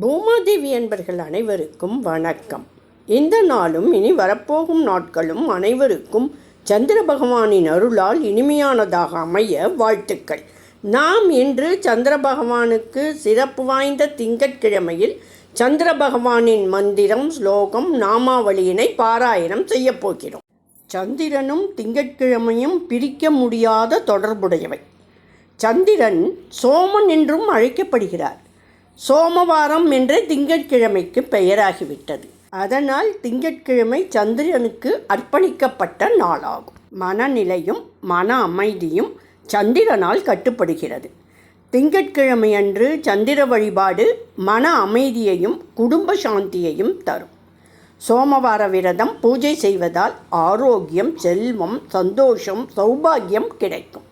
பூமாதேவி என்பர்கள் அனைவருக்கும் வணக்கம். இந்த நாளும் இனி வரப்போகும் நாட்களும் அனைவருக்கும் சந்திர பகவானின் அருளால் இனிமையானதாக அமைய வாழ்த்துக்கள். நாம் இன்று சந்திர பகவானுக்கு சிறப்பு வாய்ந்த திங்கட்கிழமையில் சந்திர பகவானின் மந்திரம் ஸ்லோகம் நாமாவளியினை பாராயணம் செய்யப் போகிறோம். சந்திரனும் திங்கட்கிழமையும் பிரிக்க முடியாத தொடர்புடையவை. சந்திரன் சோமன் என்றும் அழைக்கப்படுகிறார். சோமவாரம் என்ற திங்கட்கிழமைக்கு பெயராகிவிட்டது. அதனால் திங்கட்கிழமை சந்திரனுக்கு அர்ப்பணிக்கப்பட்ட நாளாகும். மனநிலையும் மன அமைதியும் சந்திரனால் கட்டுப்படுகிறது. திங்கட்கிழமை அன்று சந்திர வழிபாடு மன அமைதியையும் குடும்ப சாந்தியையும் தரும். சோமவார விரதம் பூஜை செய்வதால் ஆரோக்கியம் செல்வம் சந்தோஷம் சௌபாகியம் கிடைக்கும்.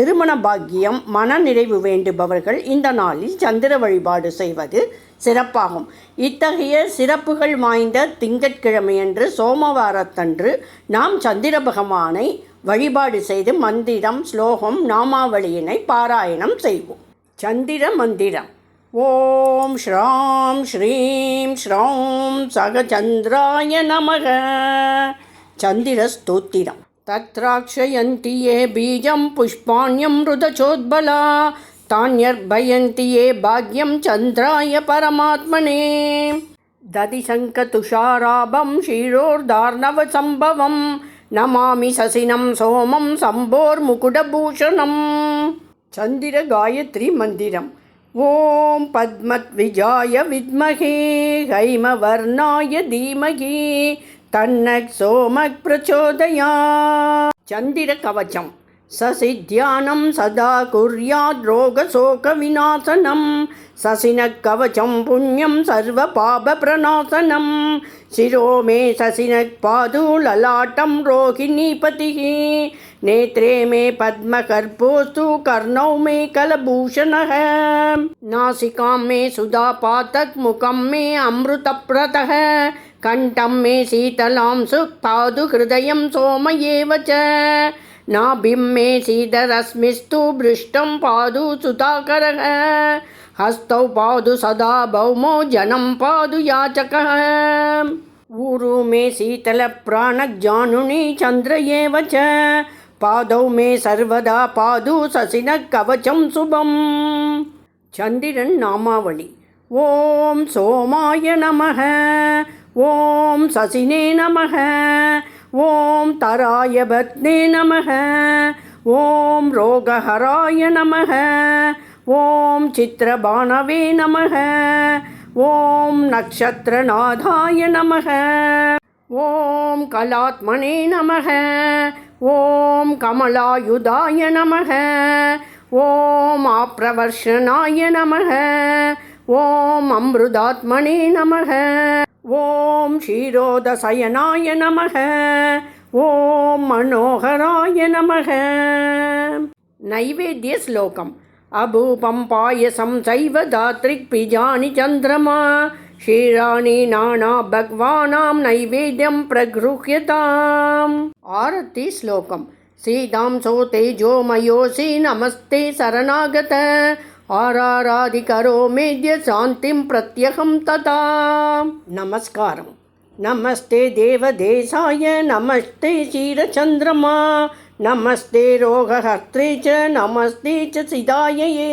திருமண பாக்கியம் மனநிறைவு வேண்டுபவர்கள் இந்த நாளில் சந்திர வழிபாடு செய்வது சிறப்பாகும். இத்தகைய சிறப்புகள் வாய்ந்த திங்கட்கிழமையன்று சோமவாரத்தன்று நாம் சந்திர பகவானை வழிபாடு செய்து மந்திரம் ஸ்லோகம் நாமாவளியினை பாராயணம் செய்வோம். சந்திர மந்திரம். ஓம் ஸ்ராம் ஸ்ரீம் ஸ்ரௌம் சகச்சந்திராய நமக. சந்திர ஸ்தோத்திரம். तत्राक्षयन्ति ये बीजं पुष्पाण्यं मृदचोद्बला तान्यर्भयन्ति ये भाग्यं चन्द्राय परमात्मने दधिशङ्कतुषाराभं क्षीरोर्धार्णवसम्भवं नमामि शशिनं सोमं शम्भोर्मुकुटभूषणम् चन्दिरगायत्री मन्दिरम् ॐ पद्मद्विजाय विद्महे हैमवर्णाय धीमहि தன்னக் சோமக் பிரச்சோதயா. சந்திர கவச்சம் சசித்தியானம் சதா குர்யாத் ரோக சோக விநாசனம். சசின கவச்சம் புண்ணியம் சர்வ பாப பிரணாசனம் சிரோமே சசின பாது லலாட்டம் ரோஹிணிபதி நேத்திரே மே பத்மகர்போஸ்து கர்ணௌ மே கலபூஷண நாசிகாம் மே சுதா பாத்தக் முகம் மே அமிர்தப்ரத कण्ठं मे शीतलां सुक्तादु हृदयं सोम एव च नाभिं मे सीदरश्मिस्तु भृष्टं पादु सुधाकरः हस्तौ पादु सदा भौमो जनं पादु याचकः ऊरु मे शीतलप्राणजानुनी चन्द्र एव च पादौ मे सर्वदा पादु ससिनः कवचं शुभम् சந்திரன் நாமாவளி ஓம் சோமாய நமः ஓம் சசினே நமः ஓம் தராய பத்னே நமः ஓம் ரோகஹராய நமः ஓம் சித்திரபாணவே நமः ஓம் நக்ஷத்திரநாதாய நமः ஓம் கலாத்மனே நமः ஓம் கமலாயுதாய நமः ஓம் ஆப்ரவர்ஷனாய நமः ஓம் அமிர்தாத்மனே நமः ஓம் க்ஷீரோதசயனாய நமः ஓம் மனோகராய நமः நைவேத்திய ஸ்லோகம் अभूपं पायसं चैव दातृक्पिजानि चन्द्रमा क्षीराणि नाना भगवानां नैवेद्यं प्रगृह्यताम् आरति श्लोकम् सीतां सो तेजोमयोऽसि नमस्ते शरणागत ஆராராதிகரோ மேத்ய சாந்திம் பிரத்யகம் ததா. நமஸ்காரம். நமஸ்தே தேவதேசாய நமஸ்தே சீரச்சந்திரமா நமஸ்தே ரோகஹர்த்தே ச நமஸ்தே சிதாயயே.